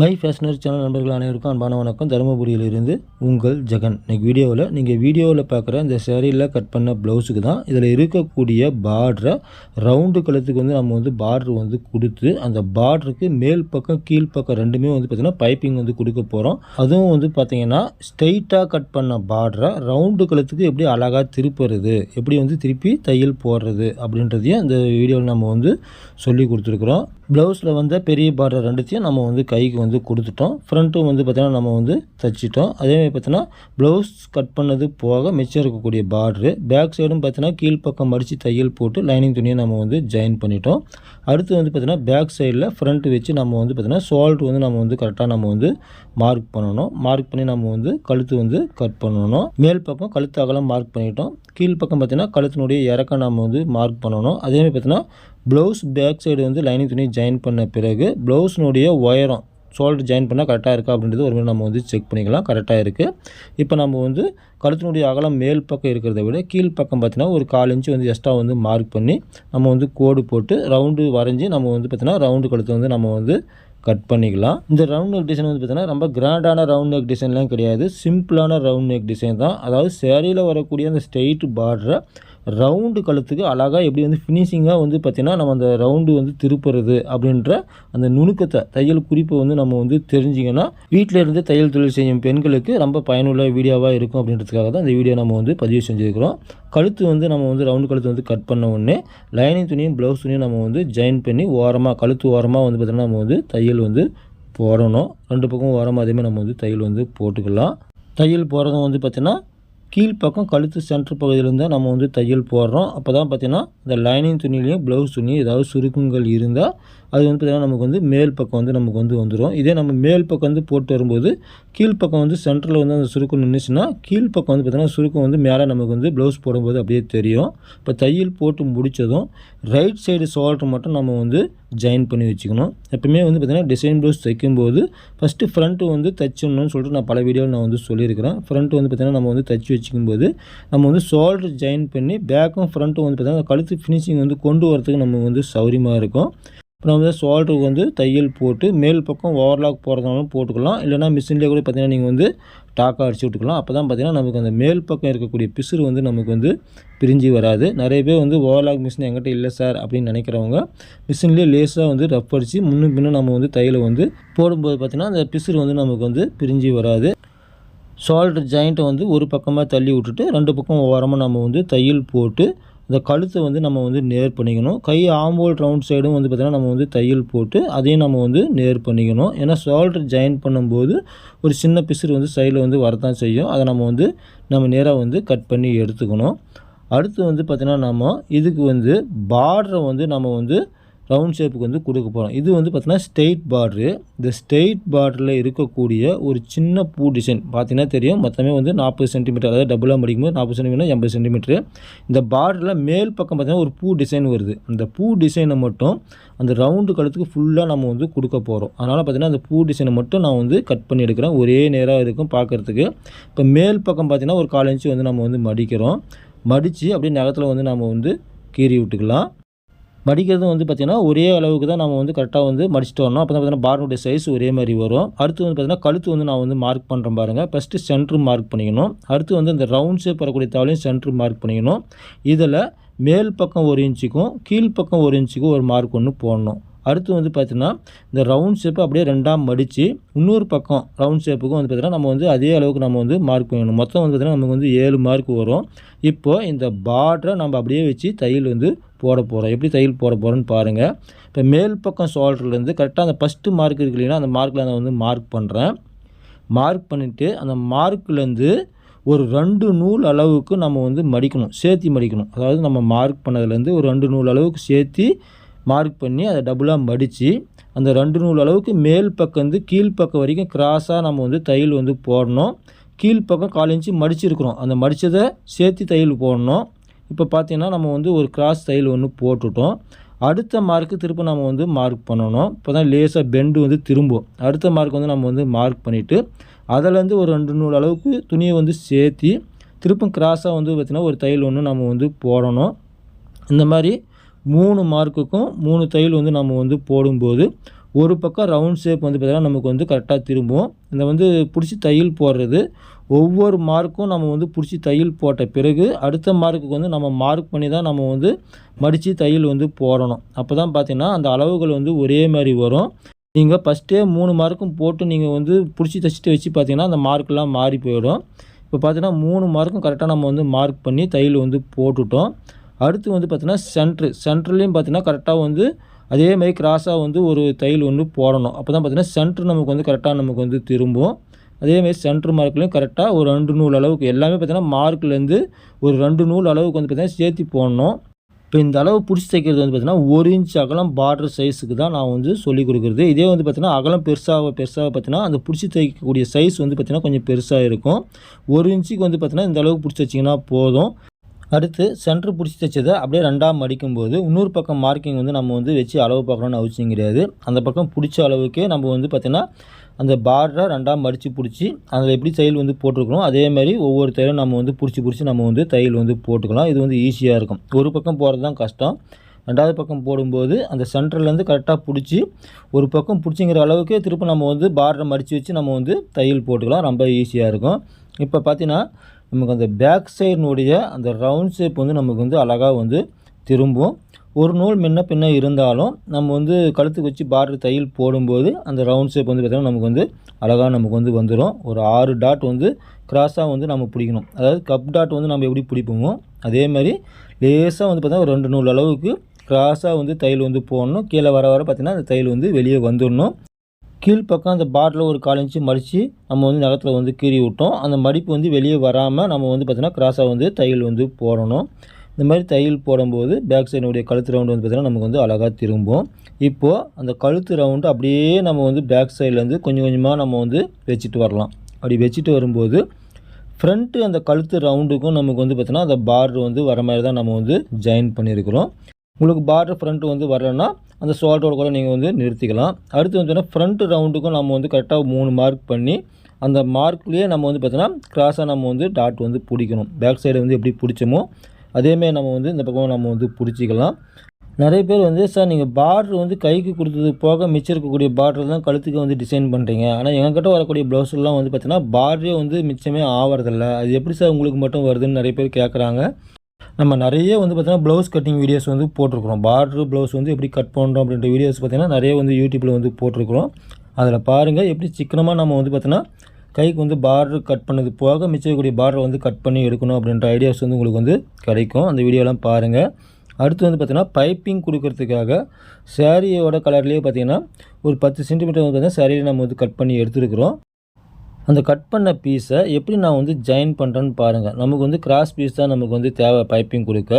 My fashioner channel நண்பர்கள் அனைவருக்கும் அன்பான வணக்கம். தருமபுரியிலிருந்து உங்கள் ஜெகன். இன்னைக்கு வீடியோவில் நீங்கள் வீடியோவில் பார்க்குற இந்த சேரீயில் கட் பண்ண ப்ளவுஸுக்கு தான் இதில் இருக்கக்கூடிய பார்டரை ரவுண்டு கழுத்துக்கு வந்து நம்ம வந்து பார்டர் வந்து கொடுத்து அந்த பார்டருக்கு மேல் பக்கம் கீழ் பக்கம் ரெண்டுமே வந்து பார்த்திங்கன்னா பைப்பிங் வந்து கொடுக்க போகிறோம். அதுவும் வந்து பார்த்திங்கன்னா ஸ்ட்ரைட்டாக கட் பண்ண பார்டரை ரவுண்டு கழுத்துக்கு எப்படி அழகாக திருப்புறது எப்படி வந்து திருப்பி தையல் போடுறது அப்படின்றதையும் அந்த வீடியோவில் நம்ம வந்து சொல்லி கொடுத்துருக்குறோம். ப்ளவுஸில் வந்து பெரிய பார்டர் ரெண்டுத்தையும் நம்ம வந்து கைக்கு வந்து கொடுத்துட்டோம். ஃப்ரண்ட்டும் வந்து பார்த்திங்கன்னா நம்ம வந்து தைச்சிட்டோம். அதேமாதிரி பார்த்தீங்கன்னா ப்ளவுஸ் கட் பண்ணது போக மிச்சம் இருக்கக்கூடிய பார்டரு பேக் சைடும் பார்த்தீங்கன்னா கீழ்ப்பக்கம் மடித்து தையல் போட்டு லைனிங் துணியை நம்ம வந்து ஜாயின் பண்ணிட்டோம். அடுத்து வந்து பார்த்திங்கன்னா பேக் சைடில் ஃப்ரண்ட் வச்சு நம்ம வந்து பார்த்திங்கன்னா சால்ட் வந்து நம்ம வந்து கரெக்டாக நம்ம வந்து மார்க் பண்ணணும். மார்க் பண்ணி நம்ம வந்து கழுத்து வந்து கட் பண்ணணும். மேல் பக்கம் கழுத்து அகலம் மார்க் பண்ணிட்டோம். கீழ் பக்கம் பார்த்திங்கன்னா கழுத்தினுடைய இறக்கம் நம்ம வந்து மார்க் பண்ணணும். அதேமாதிரி பார்த்திங்கன்னா ப்ளவுஸ் பேக் சைடு வந்து லைனிங் துணி ஜாயின் பண்ண பிறகு ப்ளவுஸ்னுடைய உயரம் ஷோல்டர் ஜாயின் பண்ணால் கரெக்டாக இருக்கா அப்படின்றது ஒரு நம்ம வந்து செக் பண்ணிக்கலாம். கரெக்டாக இருக்குது இப்போ நம்ம வந்து கழுத்தினுடைய அகலம் மேல் பக்கம் இருக்கிறத விட கீழ் பக்கம் பார்த்தீங்கன்னா ஒரு கால் இன்ச்சு வந்து எக்ஸ்ட்ரா வந்து மார்க் பண்ணி நம்ம வந்து கோடு போட்டு ரவுண்டு வரைஞ்சி நம்ம வந்து பார்த்திங்கன்னா ரவுண்டு கழுத்தை வந்து நம்ம வந்து கட் பண்ணிக்கலாம். இந்த ரவுண்ட் நெக் டிசைன் வந்து பார்த்தீங்கன்னா ரொம்ப கிராண்டான ரவுண்ட் நெக் டிசைன்லாம் கிடையாது. சிம்பிளான ரவுண்ட் நெக் டிசைன் தான். அதாவது சேரீயில் வரக்கூடிய அந்த ஸ்ட்ரெயிட் பார்டரை ரவுண்டு கழுத்துக்கு அழகாக எப்படி வந்து ஃபினிஷிங்காக வந்து பார்த்திங்கன்னா நம்ம அந்த ரவுண்டு வந்து திருப்புறது அப்படின்ற அந்த நுணுக்கத்தை தையல் குறிப்பை வந்து நம்ம வந்து தெரிஞ்சிங்கன்னா வீட்டில் இருந்து தையல் தொழில் செய்யும் பெண்களுக்கு ரொம்ப பயனுள்ள வீடியோவாக இருக்கும் அப்படின்றதுக்காக தான் இந்த வீடியோ நம்ம வந்து பதிவு செஞ்சுருக்கிறோம். கழுத்து வந்து நம்ம வந்து ரவுண்டு கழுத்து வந்து கட் பண்ண உடனே லைனிங் துணியும் ப்ளவுஸ் துணியும் நம்ம வந்து ஜாயின் பண்ணி ஓரமாக கழுத்து ஓரமாக வந்து பார்த்திங்கன்னா நம்ம வந்து தையல் வந்து போடணும். ரெண்டு பக்கம் ஓரமாக அதேமாதிரி நம்ம வந்து தையல் வந்து போட்டுக்கலாம். தையல் போகிறதும் வந்து பார்த்திங்கன்னா கீழ்ப்பக்கம் கழுத்து சென்டர் பகுதியிலேருந்து நம்ம வந்து தையல் போடுறோம். அப்போ தான் பார்த்திங்கன்னா இந்த லைனிங் துணிலையும் ப்ளவுஸ் துணி ஏதாவது சுருக்கங்கள் இருந்தால் அது வந்து பார்த்திங்கன்னா நமக்கு வந்து மேல் பக்கம் வந்து நமக்கு வந்து வந்துடும் இதே நம்ம மேல் பக்கம் வந்து போட்டு வரும்போது கீழ்ப்பக்கம் வந்து சென்டரில் வந்து அந்த சுருக்கம் நின்றுச்சுன்னா கீழ்ப்பக்கம் வந்து பார்த்திங்கன்னா சுருக்கம் வந்து மேலே நமக்கு வந்து ப்ளவுஸ் போடும்போது அப்படியே தெரியும். இப்போ தையல் போட்டு முடித்ததும் ரைட் சைடு ஷோல்டர் மட்டும் நம்ம வந்து ஜாயின் பண்ணி வச்சுக்கணும். எப்பவுமே வந்து பார்த்திங்கன்னா டிசைன் ப்ளவுஸ் தைக்கும்போது ஃபஸ்ட்டு ஃப்ரண்ட்டு வந்து தைச்சிடணும்னு சொல்லிட்டு நான் பல வீடியோவில் நான் வந்து சொல்லியிருக்கிறேன். ஃப்ரண்ட்டு வந்து பார்த்திங்கன்னா நம்ம வந்து தைச்சி வச்சுக்கும்போது நம்ம வந்து ஷோல்டர் ஜாயின் பண்ணி பேக்கும் ஃப்ரண்ட்டும் வந்து பார்த்திங்கன்னா கழுத்து ஃபினிஷிங் வந்து கொண்டு வரதுக்கு நம்ம வந்து சௌரியமாக இருக்கும். இப்போ நம்ம வந்து ஷோல்டருக்கு வந்து தையல் போட்டு மேல் பக்கம் ஓவர்லாக் போகிறதுனாலும் போட்டுக்கலாம். இல்லைனா மிஷின்லேயே கூட பார்த்திங்கன்னா நீங்கள் வந்து டாக்காக அடிச்சு விட்டுக்கலாம். அப்போ தான் பார்த்திங்கன்னா நமக்கு அந்த மேல் பக்கம் இருக்கக்கூடிய பிசுறு வந்து நமக்கு வந்து பிரிஞ்சு வராது. நிறைய பேர் வந்து ஓவர்லாக் மிஷின் எங்கிட்ட இல்லை சார் அப்படின்னு நினைக்கிறவங்க மிஷின்லேயே லேஸாக வந்து ரஃப் அடித்து முன்னும் பின்னும் நம்ம வந்து தையலை வந்து போடும்போது பார்த்திங்கன்னா அந்த பிசுறு வந்து நமக்கு வந்து பிரிஞ்சு வராது. ஷோல்டர் ஜாயிண்ட்டை வந்து ஒரு பக்கமாக தள்ளி விட்டுட்டு ரெண்டு பக்கம் ஓரமாக நம்ம வந்து தையல் போட்டு இந்த கழுத்தை வந்து நம்ம வந்து நேர் பண்ணிக்கணும். கை ஆம்போல் ரவுண்ட் சைடும் வந்து பார்த்திங்கன்னா நம்ம வந்து தையல் போட்டு அதையும் நம்ம வந்து நேர் பண்ணிக்கணும். ஏன்னா ஷோல்டர் ஜாயின் பண்ணும்போது ஒரு சின்ன பிசுறு வந்து சைடில் வந்து வரதான் செய்யும். அதை நம்ம வந்து நம்ம நேராக வந்து கட் பண்ணி எடுத்துக்கணும். அடுத்து வந்து பார்த்திங்கன்னா நம்ம இதுக்கு வந்து பார்டரை வந்து நம்ம வந்து ரவுண்ட் ஷேப்புக்கு வந்து கொடுக்க போகிறோம் இது வந்து பார்த்திங்கன்னா ஸ்டெயிட் பார்ட்ரு இந்த ஸ்டெயிட் பார்டரில் இருக்கக்கூடிய ஒரு சின்ன பூ டிசைன் பார்த்தீங்கன்னா தெரியும். மொத்தமே வந்து நாற்பது சென்டிமீட்டர் அதாவது டபுளாக மடிக்கும்போது நாற்பது சென்டிமீட்டர் எண்பது சென்டிமீட்டரு இந்த பார்டரில் மேல் பக்கம் பார்த்திங்கன்னா ஒரு பூ டிசைன் வருது. அந்த பூ டிசைனை மட்டும் அந்த ரவுண்டு கழுத்துக்கு ஃபுல்லாக நம்ம வந்து கொடுக்க போகிறோம் அதனால் பார்த்திங்கன்னா அந்த பூ டிசைனை மட்டும் நான் வந்து கட் பண்ணி எடுக்கிறேன். ஒரே நேராக இருக்கும் பார்க்குறதுக்கு இப்போ மேல் பக்கம் பார்த்திங்கன்னா ஒரு கால் இன்ச்சு வந்து நம்ம வந்து மடிக்கிறோம். மடித்து அப்படியே நகத்தில் வந்து நம்ம வந்து கீறி விட்டுக்கலாம். மடிக்கிறதும் வந்து பார்த்திங்கன்னா ஒரே அளவுக்கு தான் நம்ம வந்து கரெக்டாக வந்து மடிச்சுட்டு வரணும். அப்போ தான் பார்த்தீங்கன்னா பாரனுடைய சைஸ் ஒரே மாதிரி வரும். அடுத்து வந்து பார்த்திங்கன்னா கழுத்து வந்து நான் வந்து மார்க் பண்ணுறேன் பாருங்கள் ஃபஸ்ட்டு சென்ட்ரு மார்க் பண்ணிக்கணும். அடுத்து வந்து அந்த ரவுண்ட் ஷேப் வரக்கூடிய தாவலையும் சென்ட்ரு மார்க் பண்ணிக்கணும். இதில் மேல் பக்கம் ஒரு இன்ச்சுக்கும் கீழ்ப்பக்கம் ஒரு இன்ச்சுக்கும் ஒரு மார்க் ஒன்று போடணும். அடுத்து வந்து பார்த்திங்கன்னா இந்த ரவுண்ட் ஷேப்பை அப்படியே ரெண்டாம் மடித்து இன்னொரு பக்கம் ரவுண்ட் ஷேப்புக்கும் வந்து பார்த்திங்கன்னா நம்ம வந்து அதே அளவுக்கு நம்ம வந்து மார்க் பண்ணணும். மொத்தம் வந்து பார்த்திங்கன்னா நமக்கு வந்து ஏழு மார்க் வரும். இப்போது இந்த பார்டரை நம்ம அப்படியே வச்சு தையல் வந்து போட போகிறோம் எப்படி தையல் போட போகிறோன்னு பாருங்கள் இப்போ மேல் பக்கம் ஷோல்டர்லேருந்து கரெக்டாக அந்த ஃபஸ்ட்டு மார்க் இருக்கு இல்லைன்னா அந்த மார்க்கில் நான் வந்து மார்க் பண்ணுறேன் மார்க் பண்ணிவிட்டு அந்த மார்க்லேருந்து ஒரு ரெண்டு நூல் அளவுக்கு நம்ம வந்து மடிக்கணும். சேர்த்தி மடிக்கணும். அதாவது நம்ம மார்க் பண்ணதுலேருந்து ஒரு ரெண்டு நூல் அளவுக்கு சேர்த்தி மார்க் பண்ணி அதை டபுளாக மடித்து அந்த ரெண்டு நூல் அளவுக்கு மேல் பக்கம் வந்து கீழ்ப்பக்கம் வரைக்கும் கிராஸாக நம்ம வந்து தையல் வந்து போடணும். கீழ்ப்பக்கம் கால் இன்ச்சு மடிச்சிருக்கிறோம். அந்த மடித்ததை சேர்த்து தையல் போடணும். இப்போ பார்த்தீங்கன்னா நம்ம வந்து ஒரு கிராஸ் தையல் ஒன்று போட்டுட்டோம். அடுத்த மார்க்கு திரும்ப நம்ம வந்து மார்க் பண்ணணும். இப்போ தான் லேசாக பெண்டு வந்து திரும்பும். அடுத்த மார்க் வந்து நம்ம வந்து மார்க் பண்ணிவிட்டு அதிலேருந்து ஒரு ரெண்டு நூல் அளவுக்கு துணியை வந்து சேர்த்தி திருப்பும் கிராஸாக வந்து பார்த்திங்கன்னா ஒரு தையல் ஒன்று நம்ம வந்து போடணும். இந்த மாதிரி மூணு மார்க்குக்கும் மூணு தையல் வந்து நம்ம வந்து போடும்போது ஒரு பக்கம் ரவுண்ட் ஷேப் வந்து பார்த்திங்கன்னா நமக்கு வந்து கரெக்டாக திரும்பும். இந்த வந்து பிடிச்சி தையல் போடுறது ஒவ்வொரு மார்க்கும் நம்ம வந்து பிடிச்சி தையல் போட்ட பிறகு அடுத்த மார்க்குக்கு வந்து நம்ம மார்க் பண்ணி தான் நம்ம வந்து மடித்து தையல் வந்து போடணும். அப்போ தான் பார்த்திங்கன்னா அந்த அளவுகள் வந்து ஒரே மாதிரி வரும். நீங்கள் ஃபஸ்ட்டே மூணு மார்க்கும் போட்டு நீங்கள் வந்து பிடிச்சி தைச்சிட்டு வச்சு பார்த்தீங்கன்னா அந்த மார்க்கெலாம் மாறி போயிடும். இப்போ பார்த்தீங்கன்னா மூணு மார்க்கும் கரெக்டாக நம்ம வந்து மார்க் பண்ணி தையல் வந்து போட்டுட்டோம். அடுத்து வந்து பார்த்திங்கன்னா சென்ட்ரு சென்ட்ருலேயும் பார்த்தீங்கன்னா கரெக்டாக வந்து அதே மாதிரி கிராஸாக வந்து ஒரு தையல் ஒன்று போடணும். அப்போ தான் பார்த்தீங்கன்னா சென்ட்ரு நமக்கு வந்து கரெக்டாக நமக்கு வந்து திரும்பும். அதேமாதிரி சென்ட்ரு மார்க்லேயும் கரெக்டாக ஒரு ரெண்டு நூல் அளவுக்கு எல்லாமே பார்த்தீங்கன்னா மார்க்லேருந்து ஒரு ரெண்டு நூல் அளவுக்கு வந்து பார்த்திங்கன்னா சேர்த்து போடணும். இப்போ இந்த அளவு பிடிச்சி தைக்கிறது வந்து பார்த்திங்கன்னா ஒரு இன்ச் அகலம் பார்டர் சைஸுக்கு தான் நான் வந்து சொல்லிக் கொடுக்குறது. இதே வந்து பார்த்திங்கன்னா அகலம் பெருசாக பெருசாக பார்த்திங்கன்னா அந்த பிடிச்சி தைக்கக்கூடிய சைஸ் வந்து பார்த்திங்கன்னா கொஞ்சம் பெருசாக இருக்கும். ஒரு இன்ச்சுக்கு வந்து பார்த்திங்கன்னா இந்த அளவுக்கு பிடிச்சி வச்சிங்கன்னா போதும். அடுத்து சென்டர் பிடிச்சி தைச்சதை அப்படியே ரெண்டாக மடிக்கும்போது இன்னொரு பக்கம் மார்க்கிங் வந்து நம்ம வந்து வச்சு அளவு பார்க்கணுன்னு அவசியம் கிடையாது. அந்த பக்கம் பிடிச்ச அளவுக்கே நம்ம வந்து பார்த்திங்கன்னா அந்த பார்டரை ரெண்டாக மடித்து பிடிச்சி அதில் எப்படி தையல் வந்து போட்டிருக்கணும் அதே மாதிரி ஒவ்வொரு தையலும் நம்ம வந்து பிடிச்சி பிடிச்சி நம்ம வந்து தையல் வந்து போட்டுக்கலாம். இது வந்து ஈஸியாக இருக்கும். ஒரு பக்கம் போகிறது தான் கஷ்டம். ரெண்டாவது பக்கம் போடும்போது அந்த சென்டர்லேருந்து கரெக்டாக பிடிச்சி ஒரு பக்கம் பிடிச்சிங்கிற அளவுக்கு திரும்ப நம்ம வந்து பார்டரை மடித்து வச்சு நம்ம வந்து தையல் போட்டுக்கலாம். ரொம்ப ஈஸியாக இருக்கும். இப்போ பார்த்தீங்கன்னா நமக்கு அந்த பேக் சைடினுடைய அந்த ரவுண்ட் ஷேப் வந்து நமக்கு வந்து அழகாக வந்து திரும்பும். ஒரு நூல் முன்ன பின்ன இருந்தாலும் நம்ம வந்து கழுத்துக்கு வச்சு பார்டர் தையல் போடும்போது அந்த ரவுண்ட் ஷேப் வந்து பார்த்திங்கன்னா நமக்கு வந்து அழகாக நமக்கு வந்து வந்துடும் ஒரு ஆறு டாட் வந்து கிராஸாக வந்து நம்ம பிடிக்கணும். அதாவது கப் டாட் வந்து நம்ம எப்படி பிடிப்போமோ அதே மாதிரி லேசாக வந்து பார்த்திங்கன்னா ஒரு ரெண்டு நூல் அளவுக்கு கிராஸாக வந்து தையல் வந்து போடணும். கீழே வர வர பார்த்திங்கன்னா அந்த தையல் வந்து வெளியே வந்துடணும். கீழ்ப்பக்கம் அந்த பாட்டில் ஒரு கால் இன்ச்சு மடித்து நம்ம வந்து நகத்தில் வந்து கீறி விட்டோம். அந்த மடிப்பு வந்து வெளியே வராமல் நம்ம வந்து பார்த்திங்கன்னா கிராஸாக வந்து தையல் வந்து போடணும். இந்த மாதிரி தையல் போடும்போது பேக் சைடுடைய கழுத்து ரவுண்டு வந்து பார்த்திங்கன்னா நமக்கு வந்து அழகாக திரும்பும். இப்போது அந்த கழுத்து ரவுண்டு அப்படியே நம்ம வந்து பேக் சைட்லேருந்து கொஞ்சம் கொஞ்சமாக நம்ம வந்து வச்சுட்டு வரலாம். அப்படி வச்சுட்டு வரும்போது ஃப்ரண்ட்டு அந்த கழுத்து ரவுண்டுக்கும் நமக்கு வந்து பார்த்திங்கன்னா அந்த பார்டர் வந்து வர மாதிரி தான் நம்ம வந்து ஜாயின் பண்ணியிருக்கிறோம். உங்களுக்கு பார்டர் ஃப்ரண்ட் வந்து வரலன்னா அந்த ஷோல்டரோட கூட நீங்கள் வந்து நிறுத்திக்கலாம். அடுத்து வந்து ஃப்ரண்ட் ரவுண்டுக்கும் நம்ம வந்து கரெக்டாக மூணு மார்க் பண்ணி அந்த மார்க்லேயே நம்ம வந்து பார்த்தோன்னா கிராஸாக நம்ம வந்து டாட் வந்து பிடிக்கணும். பேக் சைடு வந்து எப்படி பிடிச்சோமோ அதேமாதிரி நம்ம வந்து இந்த பக்கம் நம்ம வந்து பிடிச்சிக்கலாம். நிறைய பேர் வந்து சார் நீங்கள் பார்டர் வந்து கைக்கு கொடுத்தது போக மிச்சம் இருக்கக்கூடிய பார்டர் தான் கழுத்துக்கு வந்து டிசைன் பண்ணுறீங்க ஆனால் எங்ககிட்ட வரக்கூடிய ப்ளவுஸ்லாம் வந்து பார்த்தீங்கன்னா பார்டரே வந்து மிச்சமே ஆகிறதில்ல அது எப்படி சார் உங்களுக்கு மட்டும் வருதுன்னு நிறைய பேர் கேட்குறாங்க நம்ம நிறைய வந்து பார்த்திங்கன்னா ப்ளவுஸ் கட்டிங் வீடியோஸ் வந்து போட்டிருக்கிறோம். பார்டர் ப்ளவுஸ் வந்து எப்படி கட் பண்ணுறோம் அப்படின்ற வீடியோஸ் பார்த்திங்கன்னா நிறைய வந்து யூடியூப்பில் வந்து போட்டிருக்கிறோம். அதில் பாருங்கள் எப்படி சிக்கனமாக நம்ம வந்து பார்த்தோன்னா கைக்கு வந்து பார்டர் கட் பண்ணது போக மிச்சக்கூடிய பார்டரை வந்து கட் பண்ணி எடுக்கணும் அப்படின்ற ஐடியாஸ் வந்து உங்களுக்கு வந்து கிடைக்கும். அந்த வீடியோலாம் பாருங்கள் அடுத்து வந்து பார்த்திங்கன்னா பைப்பிங் கொடுக்கறதுக்காக சேரீயோட கலர்லேயே பார்த்திங்கன்னா ஒரு பத்து சென்டிமீட்டர் வந்து பார்த்திங்கன்னா சேரீயை நம்ம வந்து கட் பண்ணி எடுத்துருக்குறோம். அந்த கட் பண்ண பீஸை எப்படி நான் வந்து ஜாயின் பண்ணுறேன்னு பாருங்கள் நமக்கு வந்து கிராஸ் பீஸ் தான் நமக்கு வந்து தேவை பைப்பிங் கொடுக்க.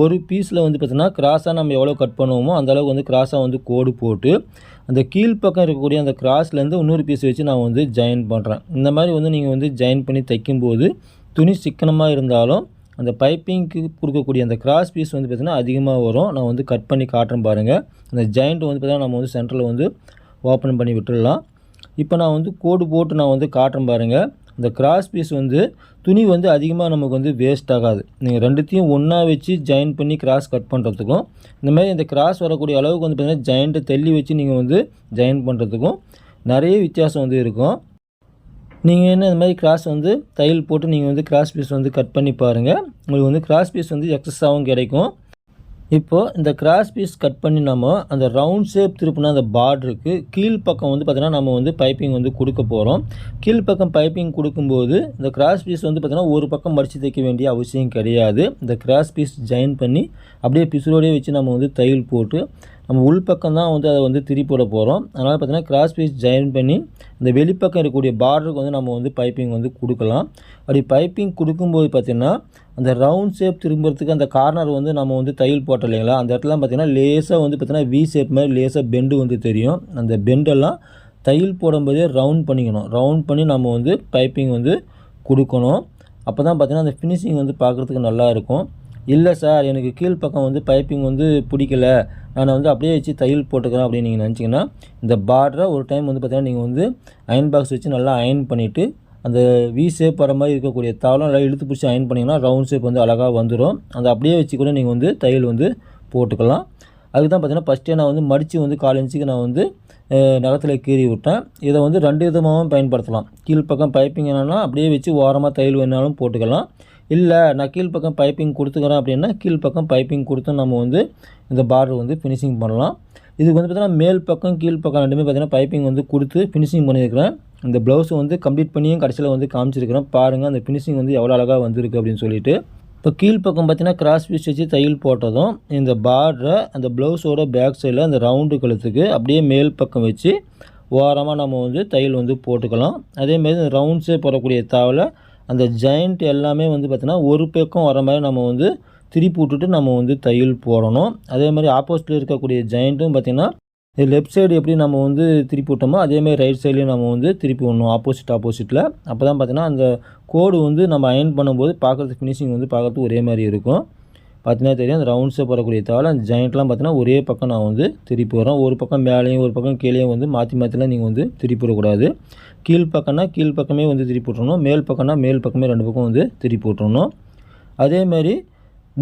ஒரு பீஸில் வந்து பார்த்தீங்கன்னா கிராஸாக நம்ம எவ்வளோ கட் பண்ணுவோமோ அந்த அளவுக்கு வந்து கிராஸாக வந்து கோடு போட்டு அந்த கீழ்ப்பக்கம் இருக்கக்கூடிய அந்த கிராஸ்லேருந்து இன்னொரு பீஸ் வச்சு நான் வந்து ஜாயின் பண்ணுறேன் இந்த மாதிரி வந்து நீங்கள் வந்து ஜாயின் பண்ணி தைக்கும்போது துணி சிக்கனமாக இருந்தாலும் அந்த பைப்பிங்க்கு கொடுக்கக்கூடிய அந்த கிராஸ் பீஸ் வந்து பார்த்திங்கன்னா அதிகமாக வரும். நான் வந்து கட் பண்ணி காட்டுறேன் பாருங்கள் அந்த ஜாயிண்ட் வந்து பார்த்திங்கன்னா நம்ம வந்து சென்டரில் வந்து ஓப்பன் பண்ணி விட்டுடலாம். இப்போ நான் வந்து கோடு போட்டு நான் வந்து காட்டுறேன் பாருங்கள் இந்த கிராஸ் பீஸ் வந்து துணி வந்து அதிகமாக நமக்கு வந்து வேஸ்ட் ஆகாது. நீங்கள் ரெண்டுத்தையும் ஒன்றா வச்சு ஜாயின் பண்ணி கிராஸ் கட் பண்ணுறதுக்கும் இந்த மாதிரி இந்த கிராஸ் வரக்கூடிய அளவுக்கு வந்து பார்த்திங்கன்னா ஜாயிண்ட்டை தள்ளி வச்சு நீங்கள் வந்து ஜாயின் பண்ணுறதுக்கும் நிறைய வித்தியாசம் வந்து இருக்கும். நீங்கள் என்ன இந்த மாதிரி கிராஸ் வந்து தையல் போட்டு நீங்கள் வந்து கிராஸ் பீஸ் வந்து கட் பண்ணி பாருங்கள் உங்களுக்கு வந்து கிராஸ் பீஸ் வந்து எக்ஸஸாகவும் கிடைக்கும். இப்போது இந்த கிராஸ் பீஸ் கட் பண்ணி நம்ம அந்த ரவுண்ட் ஷேப் திருப்பினா அந்த பார்டருக்கு கீழ்ப்பக்கம் வந்து பார்த்திங்கன்னா நம்ம வந்து பைப்பிங் வந்து கொடுக்க போகிறோம் கீழ்ப்பக்கம் பைப்பிங் கொடுக்கும்போது இந்த கிராஸ் பீஸ் வந்து பார்த்திங்கன்னா ஒரு பக்கம் மடித்து தைக்க வேண்டிய அவசியம் கிடையாது. இந்த கிராஸ் பீஸ் ஜாயின் பண்ணி அப்படியே பிசுரோடையே வச்சு நம்ம வந்து தையல் போட்டு நம்ம உள்பக்கம் தான் வந்து அதை வந்து திரி போட போகிறோம் அதனால் பார்த்திங்கன்னா கிராஸ் பீஸ் ஜாயின் பண்ணி இந்த வெளிப்பக்கம் இருக்கக்கூடிய பார்டருக்கு வந்து நம்ம வந்து பைப்பிங் வந்து கொடுக்கலாம். அப்படி பைப்பிங் கொடுக்கும்போது பார்த்திங்கன்னா அந்த ரவுண்ட் ஷேப் திரும்புறதுக்கு அந்த கார்னர் வந்து நம்ம வந்து தையல் போட்டோம் இல்லைங்களா? அந்த இடத்துல பார்த்திங்கன்னா லேசாக வந்து பார்த்திங்கன்னா வி ஷேப் மாதிரி லேசாக பெண்டு வந்து தெரியும். அந்த பெண்டெல்லாம் தையல் போடும்போதே ரவுண்ட் பண்ணிக்கணும். ரவுண்ட் பண்ணி நம்ம வந்து பைப்பிங் வந்து கொடுக்கணும். அப்போ தான் பார்த்திங்கன்னா அந்த ஃபினிஷிங் வந்து பார்க்குறதுக்கு நல்லாயிருக்கும் இல்லை சார் எனக்கு கீழ்ப்பக்கம் வந்து பைப்பிங் வந்து பிடிக்கல. நான் வந்து அப்படியே வச்சு தையல் போட்டுக்கிறேன் அப்படின்னு நீங்கள் நினச்சிங்கன்னா இந்த பார்டரை ஒரு டைம் வந்து பார்த்திங்கன்னா நீங்கள் வந்து அயன் பாக்ஸ் வச்சு நல்லா அயன் பண்ணிவிட்டு அந்த வி ஷேப் வர மாதிரி இருக்கக்கூடிய தாவலம் நல்லா இழுத்து பிடிச்சி அயன் பண்ணிங்கன்னா ரவுண்ட் ஷேப் வந்து அழகாக வந்துடும் அந்த அப்படியே வச்சு கூட நீங்கள் வந்து தையல் வந்து போட்டுக்கலாம். அதுக்கு தான் பார்த்தீங்கன்னா ஃபஸ்ட்டே நான் வந்து மடித்து வந்து கால் இன்ச்சுக்கு நான் வந்து நகத்தில் கீறி விட்டேன். இதை வந்து ரெண்டு விதமாகவும் பயன்படுத்தலாம். கீழ்ப்பக்கம் பைப்பிங் என்னென்னா அப்படியே வச்சு ஓரமாக தையல் வேணாலும் போட்டுக்கலாம். இல்லை நான் கீழ்ப்பக்கம் பைப்பிங் கொடுத்துக்கிறேன் அப்படின்னா கீழ்ப்பக்கம் பைப்பிங் கொடுத்து நம்ம வந்து இந்த பார்டர் வந்து ஃபினிஷிங் பண்ணலாம். இதுக்கு வந்து பார்த்திங்கன்னா மேல் பக்கம் கீழ் பக்கம் ரெண்டுமே பார்த்திங்கன்னா பைப்பிங் வந்து கொடுத்து ஃபினிஷிங் பண்ணியிருக்கிறேன். இந்த ப்ளவுஸை வந்து கம்ப்ளீட் பண்ணியும் கடைசியில் வந்து காமிச்சிருக்கிறேன். பாருங்கள் அந்த ஃபினிஷிங் வந்து எவ்வளோ அழகாக வந்திருக்கு அப்படின்னு சொல்லிட்டு. இப்போ கீழ்ப்பக்கம் பார்த்தீங்கன்னா கிராஸ் பீஸ் வச்சு தையல் போட்டதும் இந்த பார்டரை அந்த ப்ளவுஸோட பேக் சைடில் அந்த ரவுண்டு கழுத்துக்கு அப்படியே மேல் பக்கம் வச்சு ஓரமாக நம்ம வந்து தையல் வந்து போட்டுக்கலாம். அதேமாதிரி இந்த ரவுண்ட்ஸே போடக்கூடிய தாவில் அந்த ஜாயிண்ட் எல்லாமே வந்து பார்த்திங்கன்னா ஒரு பக்கம் வர மாதிரி நம்ம வந்து திருப்பி விட்டுட்டு நம்ம வந்து தையல் போடணும். அதே மாதிரி ஆப்போசிட்டில் இருக்கக்கூடிய ஜாயிண்ட்டும் பார்த்திங்கன்னா லெஃப்ட் சைடு எப்படி நம்ம வந்து திருப்பி விட்டோமோ அதேமாதிரி ரைட் சைட்லேயும் நம்ம வந்து திருப்பி விடணும் ஆப்போசிட் ஆப்போசிட்டில் அப்போ தான் பார்த்திங்கன்னா அந்த கோடு வந்து நம்ம அயன் பண்ணும்போது பார்க்குறதுக்கு ஃபினிஷிங் வந்து பார்க்குறதுக்கு ஒரே மாதிரி இருக்கும். பார்த்தீங்கன்னா தெரியும் அந்த ரவுண்ட்ஸை போடக்கூடிய தவிர அந்த ஜாயிண்ட்லாம் பார்த்தீங்கன்னா ஒரே பக்கம் நான் வந்து திருப்பி வரோம் ஒரு பக்கம் மேலேயும் ஒரு பக்கம் கீழேயும் வந்து மாற்றி மாற்றிலாம் நீங்கள் வந்து திருப்பி விடக்கூடாது. கீழ் பக்கம்னா கீழ் பக்கமே வந்து திருப்பி விட்றணும் மேல் பக்கம்னா மேல் பக்கமே ரெண்டு பக்கம் வந்து திருப்பி விட்றணும் அதேமாதிரி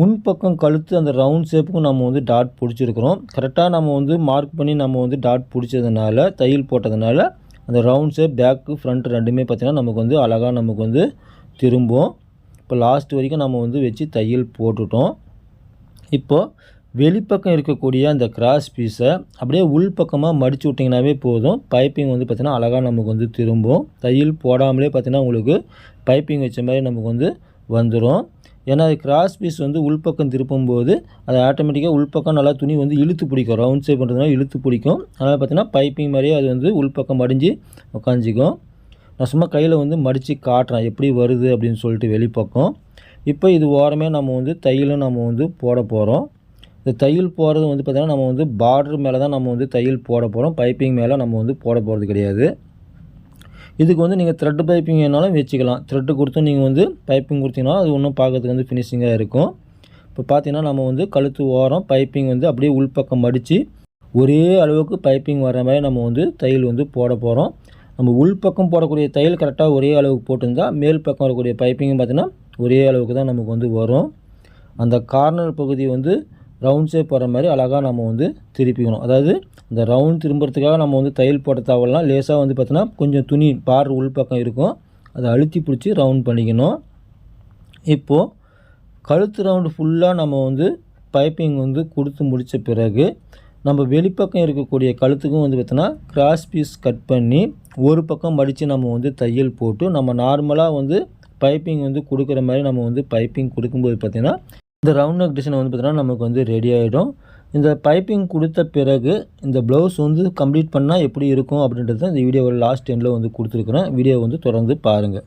முன்பக்கம் கழுத்து அந்த ரவுண்ட் ஷேப்புக்கும் நம்ம வந்து டாட் பிடிச்சிருக்கிறோம். கரெக்டாக நம்ம வந்து மார்க் பண்ணி நம்ம வந்து டாட் பிடிச்சதுனால தையல் போட்டதுனால அந்த ரவுண்ட் ஷேப் பேக்கு ஃப்ரண்ட் ரெண்டுமே பார்த்திங்கன்னா நமக்கு வந்து அழகாக நமக்கு வந்து திரும்பும். இப்போ லாஸ்ட் வரைக்கும் நம்ம வந்து வச்சு தையல் போட்டுட்டோம். இப்போது வெளிப்பக்கம் இருக்கக்கூடிய அந்த கிராஸ் பீஸை அப்படியே உள்பக்கமாக மடித்து விட்டிங்கனாவே போதும். பைப்பிங் வந்து பார்த்திங்கன்னா அழகாக நமக்கு வந்து திரும்பும். தையல் போடாமலே பார்த்திங்கன்னா உங்களுக்கு பைப்பிங் வச்ச மாதிரி நமக்கு வந்து வந்துடும் ஏன்னா அது கிராஸ் பீஸ் வந்து உள்பக்கம் திருப்பும்போது அது ஆட்டோமேட்டிக்காக உள்பக்கம் நல்லா துணி வந்து இழுத்து பிடிக்கும். ரவுண்ட் ஷேப் பண்ணுறதுனால இழுத்து பிடிக்கும். அதனால் பார்த்திங்கன்னா பைப்பிங் மாதிரியே அது வந்து உள்பக்கம் மடிஞ்சு உக்காஞ்சிக்கும். நான் சும்மா கையில் வந்து மடித்து காட்டுறேன். எப்படி வருது அப்படின்னு சொல்லிட்டு வெளிப்பக்கம். இப்போ இது ஓரமே நம்ம வந்து தையலும் நம்ம வந்து போட போகிறோம் இந்த தையல் போடுறது வந்து பார்த்திங்கன்னா நம்ம வந்து பார்டர் மேலே தான் நம்ம வந்து தையல் போட போகிறோம் பைப்பிங் மேலே நம்ம வந்து போட போகிறது கிடையாது. இதுக்கு வந்து நீங்கள் த்ரெட்டு பைப்பிங் வேணாலும் வச்சுக்கலாம். த்ரெட்டு கொடுத்து நீங்கள் வந்து பைப்பிங் கொடுத்தீங்கன்னா அது இன்னும் பார்க்கறதுக்கு வந்து ஃபினிஷிங்காக இருக்கும். இப்போ பார்த்தீங்கன்னா நம்ம வந்து கழுத்து ஓரம் பைப்பிங் வந்து அப்படியே உள்பக்கம் மடித்து ஒரே அளவுக்கு பைப்பிங் வர மாதிரி நம்ம வந்து தையல் வந்து போட போகிறோம் நம்ம உள்பக்கம் போடக்கூடிய தையல் கரெக்டாக ஒரே அளவுக்கு போட்டிருந்தால் மேல் பக்கம் வரக்கூடிய பைப்பிங்கும் பார்த்தீங்கன்னா ஒரே அளவுக்கு தான் நமக்கு வந்து வரும். அந்த கார்னர் பகுதி வந்து ரவுண்ட் ஷேப் வர மாதிரி அழகாக நம்ம வந்து திருப்பிக்கணும். அதாவது இந்த ரவுண்ட் திரும்புறதுக்காக நம்ம வந்து தையல் போட்ட தவலாம் லேசாக வந்து பார்த்தோன்னா கொஞ்சம் துணி பார் உள்பக்கம் இருக்கும். அதை அழுத்தி பிடிச்சி ரவுண்ட் பண்ணிக்கணும். இப்போது கழுத்து ரவுண்டு ஃபுல்லாக நம்ம வந்து பைப்பிங் வந்து கொடுத்து முடித்த பிறகு நம்ம வெளிப்பக்கம் இருக்கக்கூடிய கழுத்துக்கும் வந்து பார்த்தோன்னா கிராஸ் பீஸ் கட் பண்ணி ஒரு பக்கம் மடித்து நம்ம வந்து தையல் போட்டு நம்ம நார்மலாக வந்து பைப்பிங் வந்து கொடுக்குற மாதிரி நம்ம வந்து பைப்பிங் கொடுக்கும்போது பார்த்திங்கன்னா இந்த ரவுண்ட் நெக் டிசைன் வந்து பார்த்திங்கன்னா நமக்கு வந்து ரெடி ஆகிடும் இந்த பைப்பிங் கொடுத்த பிறகு இந்த ப்ளவுஸ் வந்து கம்ப்ளீட் பண்ணால் எப்படி இருக்கும் அப்படின்றது இந்த வீடியோவில் லாஸ்ட் எண்டில் வந்து கொடுத்துருக்குறேன். வீடியோ வந்து தொடர்ந்து பாருங்கள்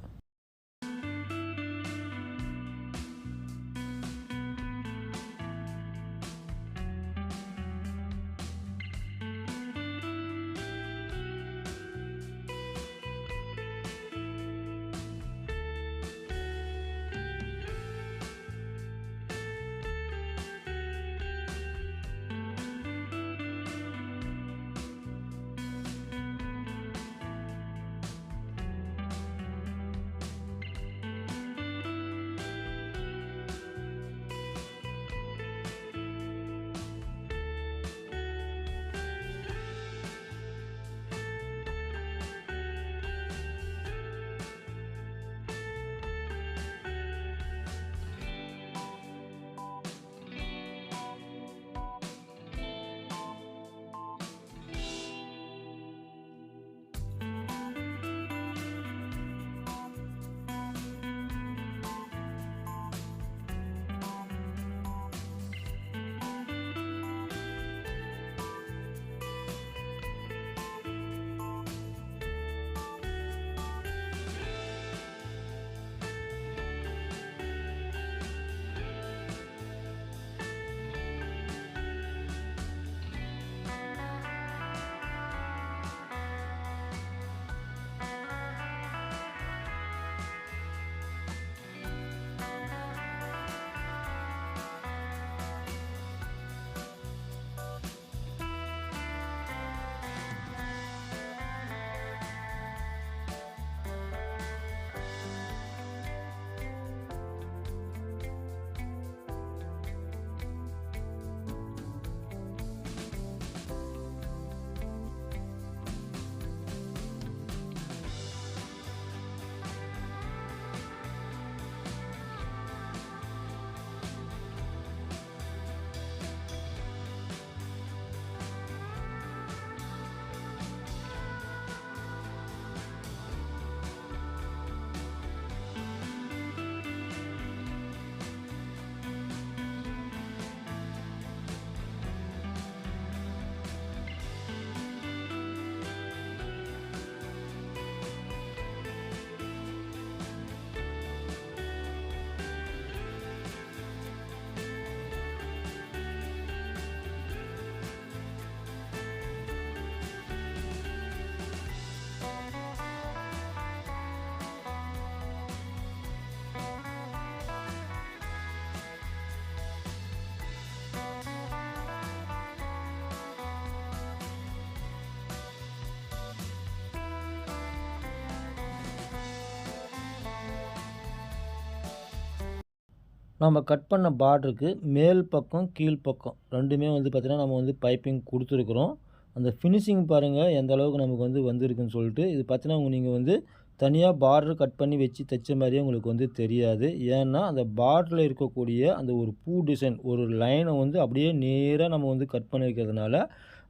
நம்ம கட் பண்ண பார்டருக்கு மேல் பக்கம் கீழ் பக்கம். ரெண்டுமே வந்து பார்த்திங்கன்னா நம்ம வந்து பைப்பிங் கொடுத்துருக்குறோம். அந்த ஃபினிஷிங் பாருங்கள் எந்த அளவுக்கு நமக்கு வந்து வந்திருக்குன்னு சொல்லிட்டு இது பார்த்தீங்கன்னா நீங்கள் வந்து தனியாக பார்டர் கட் பண்ணி வச்சு தைச்ச மாதிரியே உங்களுக்கு வந்து தெரியாது. ஏன்னா அந்த பார்டரில் இருக்கக்கூடிய அந்த ஒரு பூ டிசைன் ஒரு லைனை வந்து அப்படியே நேராக நம்ம வந்து கட் பண்ணி வைக்கிறதுனால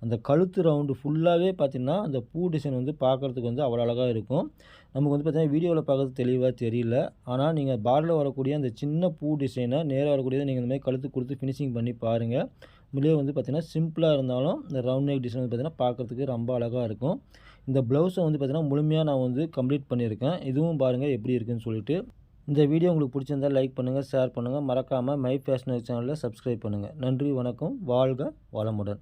அந்த கழுத்து ரவுண்டு ஃபுல்லாகவே பார்த்திங்கன்னா அந்த பூ டிசைன் வந்து பார்க்குறதுக்கு வந்து அவ்வளோ அழகாக இருக்கும். நமக்கு வந்து பார்த்திங்கன்னா வீடியோவில் பார்க்குறது தெளிவாக தெரியல. ஆனால் நீங்கள் பார்டரில் வரக்கூடிய அந்த சின்ன பூ டிசைனை நேராக வரக்கூடியதை நீங்கள் இந்த மாதிரி கழுத்து கொடுத்து ஃபினிஷிங் பண்ணி பாருங்கள் உள்ளே வந்து பார்த்திங்கன்னா சிம்பிளாக இருந்தாலும் இந்த ரவுண்ட் நெக் டிசைன் வந்து பார்த்திங்கன்னா பார்க்குறதுக்கு ரொம்ப அழகாக இருக்கும். இந்த ப்ளவுஸை வந்து பார்த்திங்கன்னா முழுமையாக நான் வந்து கம்ப்ளீட் பண்ணியிருக்கேன். இதுவும் பாருங்கள் எப்படி இருக்குன்னு சொல்லிட்டு. இந்த வீடியோ உங்களுக்கு பிடிச்சிருந்தால் லைக் பண்ணுங்கள் ஷேர் பண்ணுங்கள் மறக்காமல் மை ஃபேஷன் சேனலில் சப்ஸ்கிரைப் பண்ணுங்கள் நன்றி வணக்கம். வாழ்க வளமுடன்.